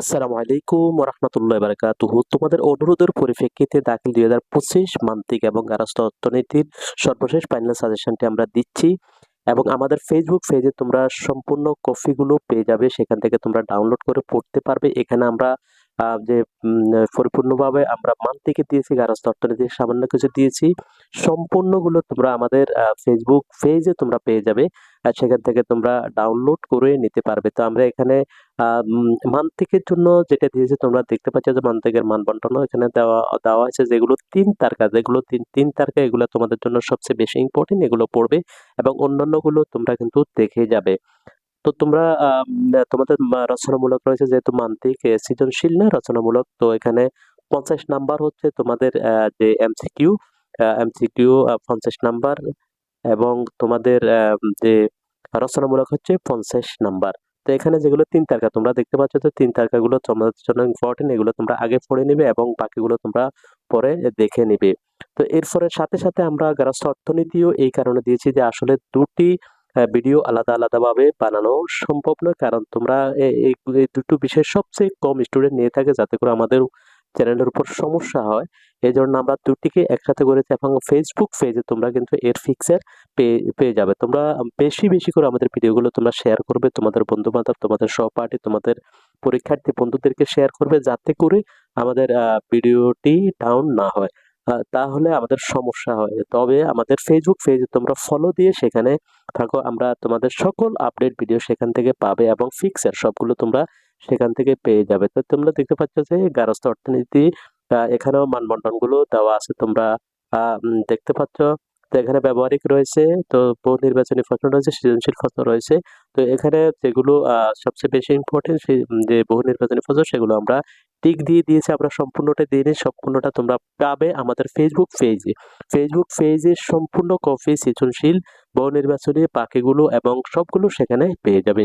আসসালামু আলাইকুম রহমতুল্লাহ বারাকাতুহু। তোমাদের অনুরোধের পরিপ্রেক্ষিতে দাখিল দুই হাজার পঁচিশ মান্তিক এবং গারস্থ অর্থনীতির সর্বশেষ ফাইনাল সাজেশনটি আমরা দিচ্ছি এবং আমাদের ফেসবুক পেজে তোমরা সম্পূর্ণ কপিগুলো পেয়ে যাবে। সেখান থেকে তোমরা ডাউনলোড করে পড়তে পারবে। এখানে আমরা যে পরিপূর্ণভাবে আমরা মান্তিকে দিয়েছি, গারস্থ অর্থনীতির সামান্য কিছু দিয়েছি। সম্পূর্ণগুলো তোমরা আমাদের ফেসবুক পেজে তোমরা পেয়ে যাবে। আর সেখান থেকে তোমরা ডাউনলোড করে নিতে পারবে। তো আমরা এখানে মান্তিকের জন্য যেটা দিয়েছে, তোমরা দেখতে পাচ্ছ যে মান্তিকের মান বন্টন এখানে দেওয়া দেওয়া হয়েছে যেগুলো তিন তারকা যেগুলো তিন তিন তারকা, এগুলো তোমাদের জন্য সবচেয়ে বেশি ইম্পর্টেন্ট এগুলো পড়বে এবং অন্যান্যগুলো তোমরা কিন্তু দেখে যাবে। তো তোমরা তোমাদের রচনামূলক রয়েছে যেহেতু মান্তিক সৃজনশীল না রচনামূলক, তো এখানে পঞ্চাশ নাম্বার হচ্ছে তোমাদের যে এমসিকিউ এমসিকিউ পঞ্চাশ নাম্বার এবং তোমাদের যে রচনামূলক হচ্ছে পঞ্চাশ নাম্বার। তো এখানে যেগুলো তিন তারকা, তোমরা দেখতে পাচ্ছ তো তিন তারকাগুলো তোমাদের জন্য ইম্পর্টেন্ট, এগুলো তোমরা আগে পড়ে নিবে এবং বাকিগুলো তোমরা পরে দেখে নিবে। তো এরপরে সাথে সাথে আমরা গার্হস্থ্য অর্থনীতিও এই কারণে দিয়েছি যে আসলে দুটি ভিডিও আলাদা আলাদাভাবে বানানো সম্ভব নয়। কারণ তোমরা এই দুটো বিষয় সবচেয়ে কম স্টুডেন্ট নিয়ে থাকে যাতে করে আমাদের চ্যানেলের উপর সমস্যা হয়। এই জন্য আমরা দুটিকে একসাথে করেছি এবং ফেসবুক পেজে তোমরা কিন্তু এর ফিক্সের পেয়ে পেয়ে যাবে। তোমরা বেশি বেশি করে আমাদের ভিডিওগুলো তোমরা শেয়ার করবে, তোমাদের বন্ধু বান্ধব তোমাদের সহপাঠী, তোমাদের পরীক্ষার্থী, বন্ধুদেরকে শেয়ার করবে যাতে করে আমাদের ভিডিওটি ডাউন না হয়। তাহলে আমাদের সমস্যা হয়। তবে আমাদের ফেসবুক পেজে তোমরা ফলো দিয়ে সেখানে থাকো। আমরা তোমাদের সকল আপডেট ভিডিও সেখান থেকে পাবে এবং ফিক্সের সবগুলো তোমরা সেখান থেকে পেয়ে যাবে। তো তোমরা দেখতে পাচ্ছ যে গার্হস্থ্য অর্থনীতি এখানেও মানবন্টনগুলো দেওয়া আছে। তোমরা দেখতে পাচ্ছ তো এখানে ব্যবহারিক রয়েছে, তো বহু নির্বাচনী ফসল রয়েছে, সৃজনশীল প্রশ্ন রয়েছে। তো এখানে যেগুলো সবচেয়ে বেশি ইম্পর্টেন্ট যে বহু নির্বাচনী ফসল সেগুলো আমরা টিক দিয়ে দিয়েছে আমরা সম্পূর্ণটা দিয়ে সম্পূর্ণটা তোমরা পাবে আমাদের ফেসবুক পেজে ফেসবুক পেজে সম্পূর্ণ কফি সৃজনশীল, বহু নির্বাচনী পাখিগুলো এবং সবগুলো সেখানে পেয়ে যাবে।